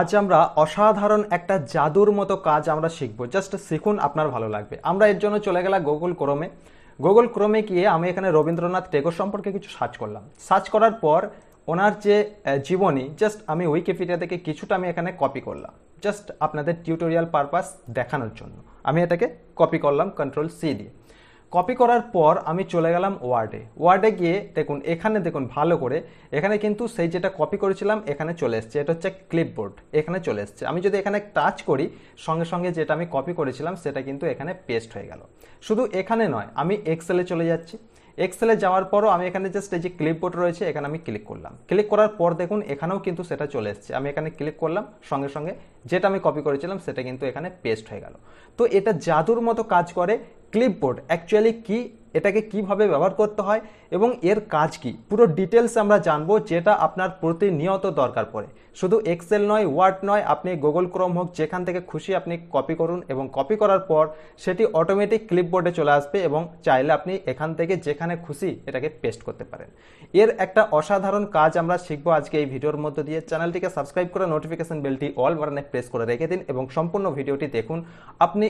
আজ আমরা অসাধারণ একটা জাদুর মতো কাজ আমরা শিখব। জাস্ট শিখুন, আপনার ভালো লাগবে। আমরা এর জন্য চলে গেলাম গুগল ক্রোমে গুগল ক্রোমে গিয়ে আমি এখানে রবীন্দ্রনাথ টেগোর সম্পর্কে কিছু সার্চ করলাম। সার্চ করার পর ওনার যে জীবনী জাস্ট আমি উইকিপিডিয়া থেকে কিছুটা আমি এখানে কপি করলাম। জাস্ট আপনাদের টিউটোরিয়াল পারপাস দেখানোর জন্য। আমি এটাকে কপি করলাম কন্ট্রোল সি দিয়ে। কপি করার পর আমি চলে গেলাম ওয়ার্ডে ওয়ার্ডে গিয়ে দেখুন, এখানে দেখুন ভালো করে, এখানে কিন্তু সেই যেটা কপি করেছিলাম, এখানে চলে এসছে। এটা হচ্ছে ক্লিপবোর্ড এখানে চলে এসছে। আমি যদি এখানে টাচ করি, সঙ্গে সঙ্গে যেটা আমি কপি করেছিলাম, সেটা কিন্তু এখানে পেস্ট হয়ে গেল। শুধু এখানে নয়, আমি এক্সেলে চলে যাচ্ছি। এক্সেলে যাওয়ার পরও আমি এখানে জাস্ট এই যে ক্লিপবোর্ড রয়েছে, এখানে আমি ক্লিক করলাম। ক্লিক করার পর দেখুন, এখানেও কিন্তু সেটা চলে এসছে। আমি এখানে ক্লিক করলাম, সঙ্গে সঙ্গে যেটা আমি কপি করেছিলাম, সেটা কিন্তু এখানে পেস্ট হয়ে গেল। তো এটা জাদুর মতো কাজ করে ক্লিপবোর্ড অ্যাকচুয়ালি কি, এটাকে কীভাবে ব্যবহার করতে হয় এবং এর কাজ কি? পুরো ডিটেলস আমরা জানব যেটা আপনার প্রতিনিয়ত দরকার পড়ে। শুধু এক্সেল নয় ওয়ার্ড নয়, আপনি গুগল ক্রোম হোক, যেখান থেকে খুশি আপনি কপি করুন এবং কপি করার পর সেটি অটোমেটিক ক্লিপবোর্ডে চলে আসবে এবং চাইলে আপনি এখান থেকে যেখানে খুশি এটাকে পেস্ট করতে পারেন। এর একটা অসাধারণ কাজ আমরা শিখব আজকে এই ভিডিওর মধ্য দিয়ে। চ্যানেলটিকে সাবস্ক্রাইব করে নোটিফিকেশন বেলটি অল বাটনে প্রেস করে রেখে দিন এবং সম্পূর্ণ ভিডিওটি দেখুন। আপনি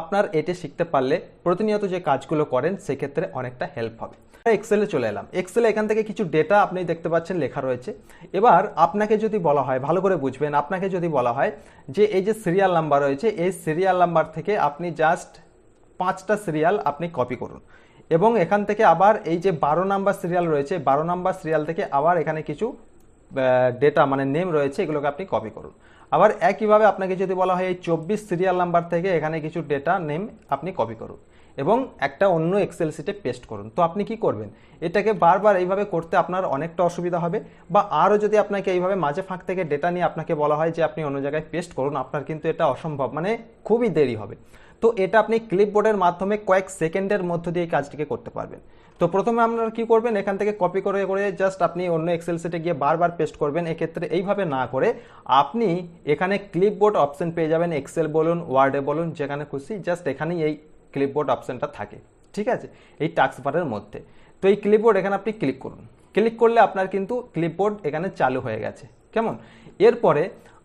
আপনার এটি শিখতে পারলে প্রতিনিয়ত যে কাজগুলো করেন, সেক্ষেত্রে অনেকটা হেল্প হবে। এক্সেলে চলে এলাম। এক্সেলে এখান থেকে কিছু ডেটা আপনি দেখতে পাচ্ছেন, লেখা রয়েছে। এবার আপনাকে যদি বলা হয়, ভালো করে বুঝবেন, আপনাকে যদি বলা হয় যে এই যে সিরিয়াল নাম্বার রয়েছে, এই সিরিয়াল নাম্বার থেকে আপনি জাস্ট পাঁচটা সিরিয়াল আপনি কপি করুন। এবং এখান থেকে আবার এই যে বারো নাম্বার সিরিয়াল রয়েছে, বারো নাম্বার সিরিয়াল থেকে আবার এখানে কিছু ডেটা মানে নেম রয়েছে, এগুলোকে আপনি কপি করুন। আবার একইভাবে আপনাকে যদি বলা হয় এই চব্বিশ সিরিয়াল নাম্বার থেকে এখানে কিছু ডেটা নেম আপনি কপি করুন এবং একটা অন্য এক্সেল সিটে পেস্ট করুন। তো আপনি কি করবেন? এটাকে বারবার এইভাবে করতে আপনার অনেকটা অসুবিধা হবে বা আরও যদি আপনাকে এইভাবে মাঝে ফাঁক থেকে ডেটা নিয়ে আপনাকে বলা হয় যে আপনি অন্য জায়গায় পেস্ট করুন, আপনার কিন্তু এটা অসম্ভব মানে খুবই দেরি হবে। তো এটা আপনি ক্লিপবোর্ডের মাধ্যমে কয়েক সেকেন্ডের মধ্য দিয়ে কাজটিকে করতে পারবেন। তো প্রথমে আপনারা কি করবেন? এখান থেকে কপি করে করে জাস্ট আপনি অন্য এক্সেল সেটে গিয়ে বারবার পেস্ট করবেন। এক্ষেত্রে এইভাবে না করে আপনি এখানে ক্লিপবোর্ড অপশন পেয়ে যাবেন। এক্সেল বলুন ওয়ার্ডে বলুন, যেখানে খুশি জাস্ট এখানেই এই ক্লিপবোর্ড অপশনটা থাকে। ঠিক আছে? এই টাক্স বারের মধ্যে। তো এই ক্লিপবোর্ড এখানে আপনি ক্লিক করুন। ক্লিক করলে আপনার কিন্তু ক্লিপবোর্ড এখানে চালু হয়ে গেছে। কেমন? এরপরে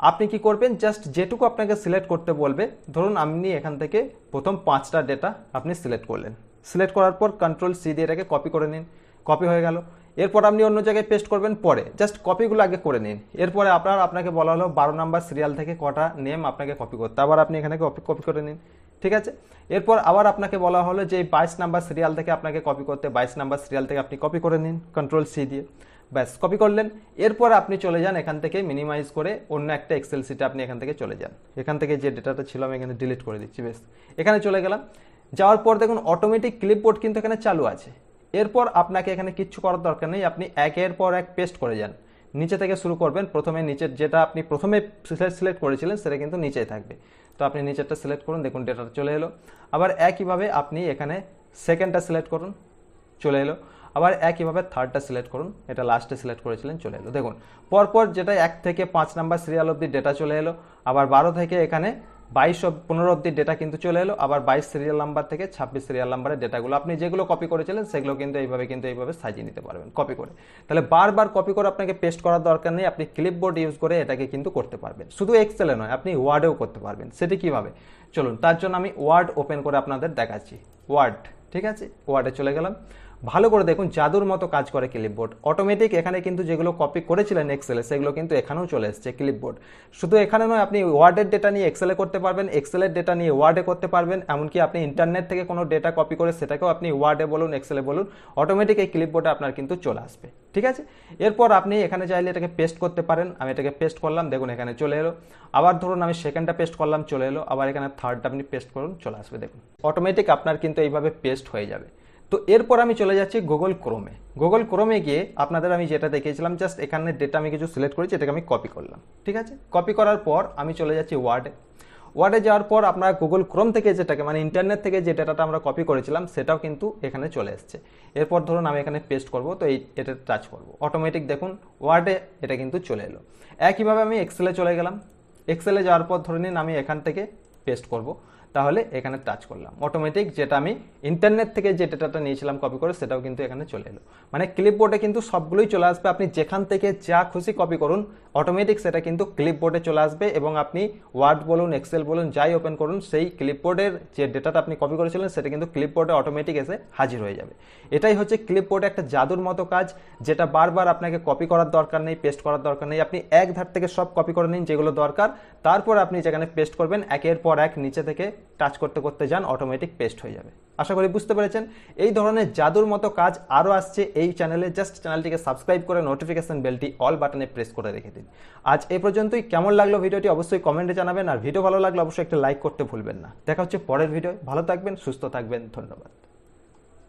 আপনি কি করবেন? জাস্ট যেটুকু আপনাকে সিলেক্ট করতে বলবে, ধরুন আপনি এখান থেকে প্রথম পাঁচটা ডেটা আপনি সিলেক্ট করলেন। সিলেক্ট করার পর কন্ট্রোল সি দিয়ে এটাকে কপি করে নিন কপি হয়ে গেল। এরপর আপনি অন্য জায়গায় পেস্ট করবেন পরে। জাস্ট কপিগুলো আগে করে নিন। এরপরে আপনার, আপনাকে বলা হলো বারো নাম্বার সিরিয়াল থেকে কটা নেম আপনাকে কপি করতে। আবার আপনি এখানে কপি কপি করে নিন। ঠিক আছে? এরপর আবার আপনাকে বলা হলো যে বাইশ নাম্বার সিরিয়াল থেকে আপনাকে কপি করতে, বাইশ নাম্বার সিরিয়াল থেকে আপনি কপি করে নিন কন্ট্রোল সি দিয়ে। ব্যাস কপি করলেন। এরপর আপনি চলে যান এখান থেকে মিনিমাইজ করে অন্য একটা এক্সেল সিটে আপনি এখান থেকে চলে যান। এখান থেকে যে ডেটাটা ছিল আমি এখানে ডিলিট করে দিচ্ছি বেশ এখানে চলে গেলাম। যাওয়ার পর দেখুন অটোমেটিক ক্লিপবোর্ড কিন্তু এখানে চালু আছে। এরপর আপনাকে এখানে কিচ্ছু করার দরকার নেই, আপনি একের পর এক পেস্ট করে যান। নিচে থেকে শুরু করবেন, প্রথমে নিচের যেটা আপনি প্রথমে সিলেক্ট করেছিলেন, সেটা কিন্তু নিচেই থাকবে। তো আপনি নিচেরটা সিলেক্ট করুন, দেখুন ডেটাটা চলে এলো। আবার একইভাবে আপনি এখানে সেকেন্ডটা সিলেক্ট করুন, চলে এলো। আবার একইভাবে থার্ডটা সিলেক্ট করুন, এটা লাস্টে সিলেক্ট করেছিলেন, চলে এলো। দেখুন, পরপর যেটা এক থেকে পাঁচ নাম্বার সিরিয়াল অব্দি ডেটা চলে এলো, আবার বারো থেকে এখানে বাইশ অব পনেরো অব্দি ডেটা কিন্তু চলে এলো, আবার বাইশ সিরিয়াল নাম্বার থেকে ছাব্বিশ সিরিয়াল নাম্বারের ডেটাগুলো আপনি যেগুলো কপি করেছিলেন, সেগুলো কিন্তু এইভাবে কিন্তু এইভাবে সাজিয়ে নিতে পারবেন কপি করে। তাহলে বারবার কপি করে আপনাকে পেস্ট করার দরকার নেই, আপনি ক্লিপবোর্ড ইউজ করে এটাকে কিন্তু করতে পারবেন। শুধু এক্সেলে নয়, আপনি ওয়ার্ডেও করতে পারবেন। সেটি কীভাবে? চলুন, তার জন্য আমি ওয়ার্ড ওপেন করে আপনাদের দেখাচ্ছি। ওয়ার্ড ঠিক আছে? ওয়ার্ডে চলে গেলাম। ভালো করে দেখুন, জাদুর মতো কাজ করে ক্লিপবোর্ড অটোমেটিক এখানে কিন্তু যেগুলো কপি করেছিলেন এক্সেলে সেগুলো কিন্তু এখানেও চলে এসছে ক্লিপবোর্ড শুধু এখানে নয়, আপনি ওয়ার্ডের ডেটা নিয়ে এক্সেলে করতে পারবেন এক্সেলের ডেটা নিয়ে ওয়ার্ডে করতে পারবেন, এমনকি আপনি ইন্টারনেট থেকে কোনো ডেটা কপি করে সেটাকেও আপনি ওয়ার্ডে বলুন এক্সেলে বলুন অটোমেটিক এই ক্লিপবোর্ডে আপনার কিন্তু চলে আসবে। ঠিক আছে? এরপর আপনি এখানে চাইলে এটাকে পেস্ট করতে পারেন। আমি এটাকে পেস্ট করলাম, দেখুন এখানে চলে এলো। আবার ধরুন আমি সেকেন্ডটা পেস্ট করলাম, চলে এলো। আবার এখানে থার্ডটা আপনি পেস্ট করুন, চলে আসবে, দেখুন। অটোমেটিক আপনার কিন্তু এইভাবে পেস্ট হয়ে যাবে। তো এরপর আমি চলে যাচ্ছি গুগল ক্রোমে গুগল ক্রোমে গিয়ে আপনাদের আমি যেটা দেখিয়েছিলাম জাস্ট এখানে ডেটা আমি কিছু সিলেক্ট করেছি, এটাকে আমি কপি করলাম। ঠিক আছে? কপি করার পর আমি চলে যাচ্ছি ওয়ার্ডে ওয়ার্ডে যাওয়ার পর আমরা গুগল ক্রোম থেকে যেটাকে মানে ইন্টারনেট থেকে যে ডেটাটা আমরা কপি করেছিলাম, সেটাও কিন্তু এখানে চলে এসছে। এরপর ধরুন আমি এখানে পেস্ট করব, তো এই এটা টাচ করব। অটোমেটিক দেখুন ওয়ার্ডে এটা কিন্তু চলে এলো। একইভাবে আমি এক্সেলে চলে গেলাম। এক্সেলে যাওয়ার পর ধরে নিন আমি এখান থেকে পেস্ট করব। তাহলে এখানে টাচ করলাম। অটোমেটিক যেটা আমি ইন্টারনেট থেকে যে ডেটাটা নিয়েছিলাম কপি করে, সেটাও কিন্তু এখানে চলে এলো। মানে ক্লিপবোর্ডে কিন্তু সবগুলোই চলে আসবে। আপনি যেখান থেকে যা খুশি কপি করুন অটোমেটিক সেটা কিন্তু ক্লিপবোর্ডে চলে আসবে এবং আপনি ওয়ার্ড বলুন এক্সেল বলুন, যাই ওপেন করুন, সেই ক্লিপবোর্ডের যে ডেটাটা আপনি কপি করেছিলেন, সেটা কিন্তু ক্লিপবোর্ডে অটোমেটিক এসে হাজির হয়ে যাবে। এটাই হচ্ছে ক্লিপবোর্ডে একটা জাদুর মতো কাজ, যেটা বারবার আপনাকে কপি করার দরকার নেই পেস্ট করার দরকার নেই। আপনি এক ধার থেকে সব কপি করে নিন যেগুলো দরকার। তারপর আপনি যেখানে পেস্ট করবেন, একের পর এক নিচে থেকে টাচ করতে করতে যান অটোমেটিক পেস্ট হয়ে যাবে। আশা করি বুঝতে পেরেছেন। এই ধরনের জাদুর মতো কাজ আরও আসছে এই চ্যানেলে জাস্ট চ্যানেলটিকে সাবস্ক্রাইব করে নোটিফিকেশন বেলটি অল বাটনে প্রেস করে রেখে দিন। আজ এ পর্যন্তই। কেমন লাগল ভিডিওটি অবশ্যই কমেন্টে জানাবেন। আর ভিডিও ভালো লাগলে অবশ্যই একটা লাইক করতে ভুলবেন না। দেখা হচ্ছে পরের ভিডিও ভালো থাকবেন, সুস্থ থাকবেন। ধন্যবাদ।